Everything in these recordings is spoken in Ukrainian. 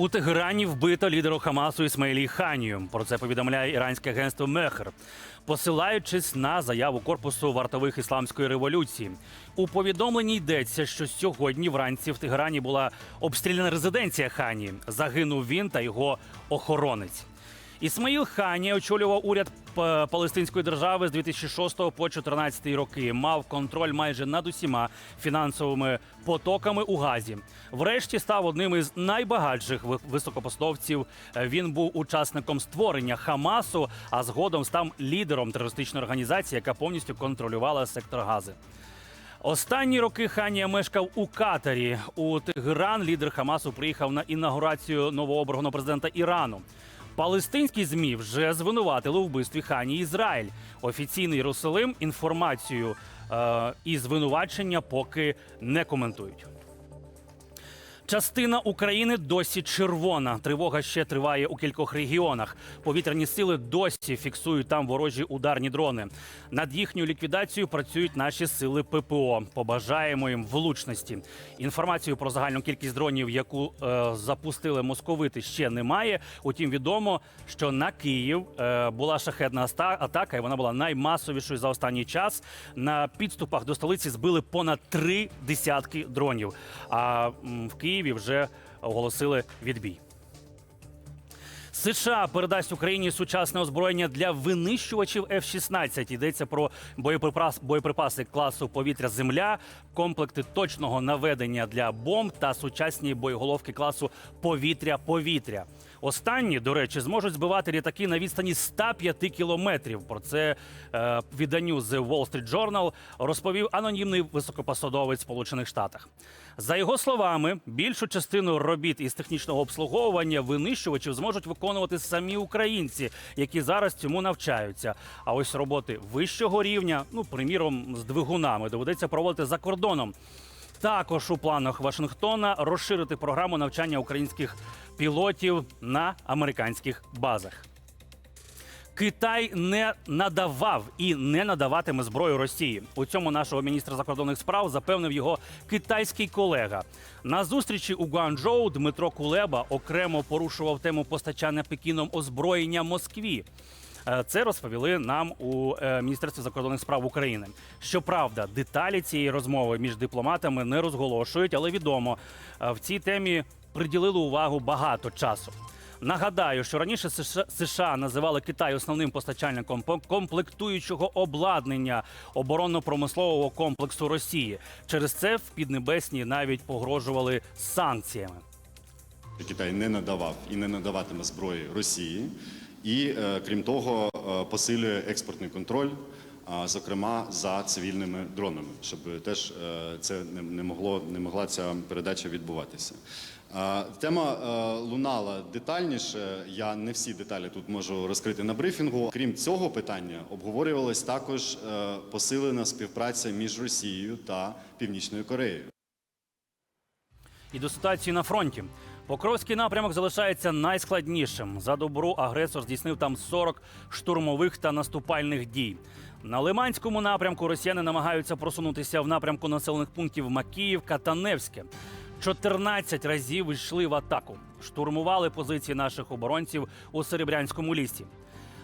У Тегерані вбито лідеру Хамасу Ісмаїлі Ханію. Про це повідомляє іранське агентство Мехер, посилаючись на заяву корпусу вартових ісламської революції. У повідомленні йдеться, що сьогодні вранці в Тегерані була обстріляна резиденція Хані. Загинув він та його охоронець. Ісмаїл Хані очолював уряд Палестинської держави з 2006 по 2014 роки. Мав контроль майже над усіма фінансовими потоками у Газі. Врешті став одним із найбагатших ви- високопосадовців. Е, Він був учасником створення Хамасу, а згодом став лідером терористичної організації, яка повністю контролювала сектор Гази. Останні роки Ханія мешкав у Катарі. У Тегеран лідер Хамасу приїхав на інаугурацію новообраного президента Ірану. Палестинські змі вже звинуватили у вбивстві Хані Ізраїль. Офіційний Єрусалим інформацію е, і звинувачення поки не коментують. Частина України досі червона. Тривога ще триває у кількох регіонах. Повітряні сили досі фіксують там ворожі ударні дрони. Над їхньою ліквідацією працюють наші сили ППО. Побажаємо їм влучності. Інформацію про загальну кількість дронів, яку е, запустили московити, ще немає. Утім, відомо, що на Київ е, була шахетна атака, і вона була наймасовішою за останній час. На підступах до столиці збили понад три десятки дронів. А в Києві вже оголосили відбій. США передасть Україні сучасне озброєння для винищувачів F-16. Йдеться про боєприпас, боєприпаси класу повітря-земля, комплекти точного наведення для бомб та сучасні боєголовки класу повітря-повітря. Останні, до речі, зможуть збивати літаки на відстані 105 кілометрів. Про це е, відданню The Wall Street Journal розповів анонімний високопосадовець Сполучених Штатах. За його словами, більшу частину робіт із технічного обслуговування винищувачів зможуть виконувати самі українці, які зараз цьому навчаються. А ось роботи вищого рівня, ну приміром, з двигунами, доведеться проводити за кордоном. Також у планах Вашингтона розширити програму навчання українських пілотів на американських базах. Китай не надавав і не надаватиме зброю Росії. У цьому нашого міністра закордонних справ запевнив його китайський колега. На зустрічі у Гуанчжоу Дмитро Кулеба окремо порушував тему постачання Пекіном озброєння Москві. Е, Це розповіли нам у е, Міністерстві закордонних справ України. Щоправда, деталі цієї розмови між дипломатами не розголошують, але відомо, е, в цій темі приділили увагу багато часу. Нагадаю, що раніше США, називали Китай основним постачальником по- комплектуючого обладнання оборонно-промислового комплексу Росії. Через це в Піднебесній навіть погрожували санкціями. Китай не надавав і не надаватиме зброї Росії, і е, крім того, е, посилює експортний контроль, зокрема за цивільними дронами, щоб теж е, це не, могло не могла ця передача відбуватися. Тема лунала детальніше. Я не всі деталі тут можу розкрити на брифінгу. Крім цього питання, обговорювалась також посилена співпраця між Росією та Північною Кореєю. І до ситуації на фронті. Покровський напрямок залишається найскладнішим. За добру агресор здійснив там 40 штурмових та наступальних дій. На Лиманському напрямку росіяни намагаються просунутися в напрямку населених пунктів Макіївка та Невське. 14 разів йшли в атаку. Штурмували позиції наших оборонців у Серебрянському лісі.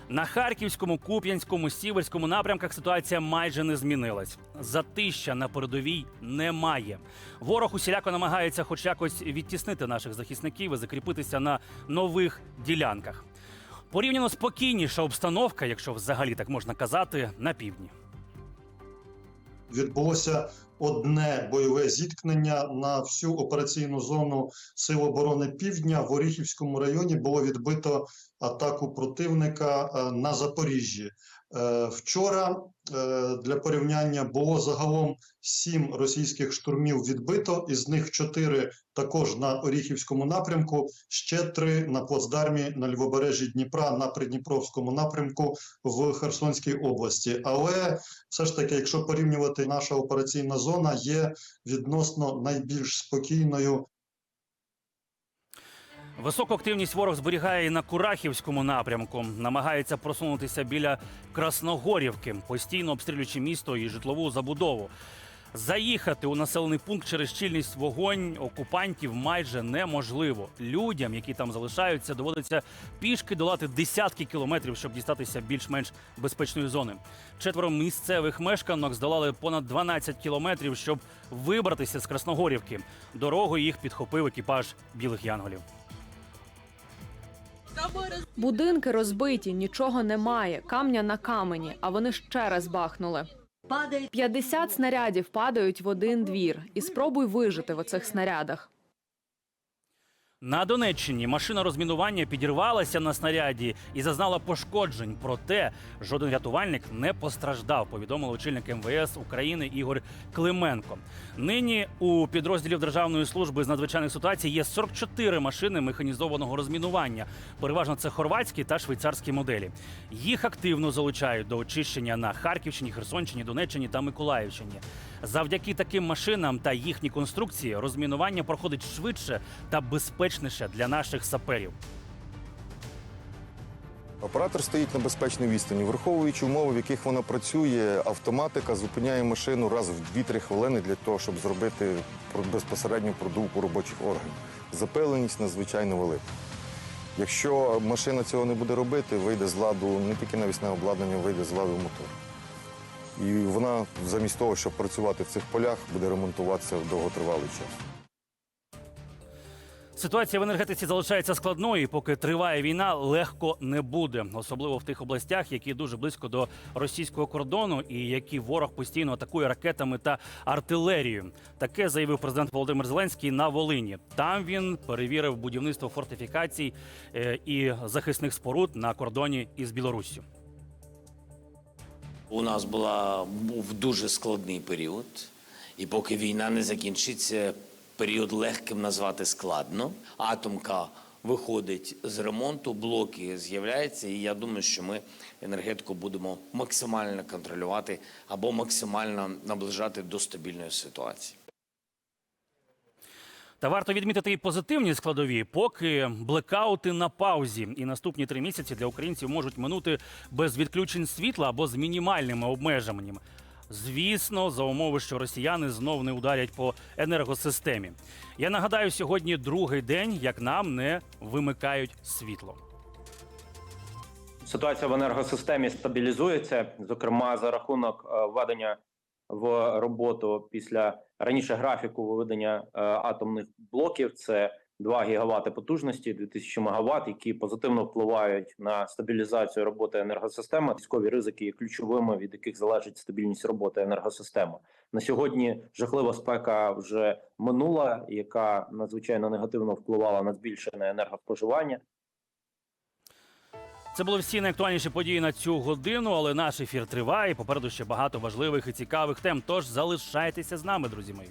На Харківському, Куп'янському, Сіверському напрямках ситуація майже не змінилась. Затища на передовій немає. Ворог усіляко намагається хоч якось відтіснити наших захисників і закріпитися на нових ділянках. Порівняно спокійніша обстановка, якщо взагалі так можна казати, на півдні. відбулося одне бойове зіткнення на всю операційну зону Сил оборони Півдня. В Оріхівському районі було відбито атаку противника е, на Запоріжжі. Е, Вчора е, для порівняння було загалом сім російських штурмів відбито, із них чотири також на Оріхівському напрямку, ще три на плацдармі на лівобережжі Дніпра на Придніпровському напрямку в Херсонській області. Але все ж таки, якщо порівнювати, наша операційна зона є відносно найбільш спокійною Високу активність ворог зберігає і на Курахівському напрямку. Намагається просунутися біля Красногорівки, постійно обстрілюючи місто і житлову забудову. Заїхати у населений пункт через щільність вогонь окупантів майже неможливо. Людям, які там залишаються, доводиться пішки долати десятки кілометрів, щоб дістатися більш-менш безпечної зони. Четверо місцевих мешканок здолали понад 12 кілометрів, щоб вибратися з Красногорівки. Дорогою їх підхопив екіпаж білих янголів. Будинки розбиті, нічого немає, камня на камені, а вони ще раз бахнули. Падает 50 снарядів падають в один двір. І спробуй вижити в оцих снарядах. На Донеччині машина розмінування підірвалася на снаряді і зазнала пошкоджень. Проте жоден рятувальник не постраждав. Повідомив очільник МВС України Ігор Клименко. Нині у підрозділів Державної служби з надзвичайних ситуацій є 44 машини механізованого розмінування. Переважно це хорватські та швейцарські моделі. Їх активно залучають до очищення на Харківщині, Херсонщині, Донеччині та Миколаївщині. Завдяки таким машинам та їхній конструкції розмінування проходить швидше та безпечніше для наших саперів. Оператор стоїть на безпечній відстані. Враховуючи умови, в яких вона працює, автоматика зупиняє машину раз в 2-3 хвилини для того, щоб зробити безпосередню продувку робочих органів. Запиленість надзвичайно велика. Якщо машина цього не буде робити, вийде з ладу не тільки навісне обладнання, вийде з ладу мотор. І вона замість того, щоб працювати в цих полях, буде ремонтуватися в довготривалий час. Ситуація в енергетиці залишається складною, і поки триває війна, легко не буде, особливо в тих областях, які дуже близько до російського кордону, і які ворог постійно атакує ракетами та артилерією. Таке заявив президент Володимир Зеленський на Волині. Там він перевірив будівництво фортифікацій е, і захисних споруд на кордоні із Білоруссю. У нас була був дуже складний період, і поки війна не закінчиться, період легким назвати складно. Атомка виходить з ремонту, блоки з'являються, і я думаю, що ми енергетику будемо максимально контролювати або максимально наближати до стабільної ситуації. Та варто відмітити і позитивні складові, поки блекаути на паузі, і наступні три місяці для українців можуть минути без відключень світла або з мінімальними обмеженнями. Звісно, за умови, що росіяни знов не ударять по енергосистемі. Я нагадаю, сьогодні другий день, як нам не вимикають світло. Ситуація в енергосистемі стабілізується, зокрема за рахунок е, введення в роботу після раніше графіку виведення е, атомних блоків. Це 2 гігавати потужності, 2000 мегаватт, які позитивно впливають на стабілізацію роботи енергосистеми. Військові ризики є ключовими, від яких залежить стабільність роботи енергосистеми. На сьогодні жахлива спека вже минула, яка надзвичайно негативно впливала на збільшене енергоспоживання. Це були всі найактуальніші події на цю годину, але наш ефір триває. Попереду ще багато важливих і цікавих тем. Тож залишайтеся з нами, друзі мої.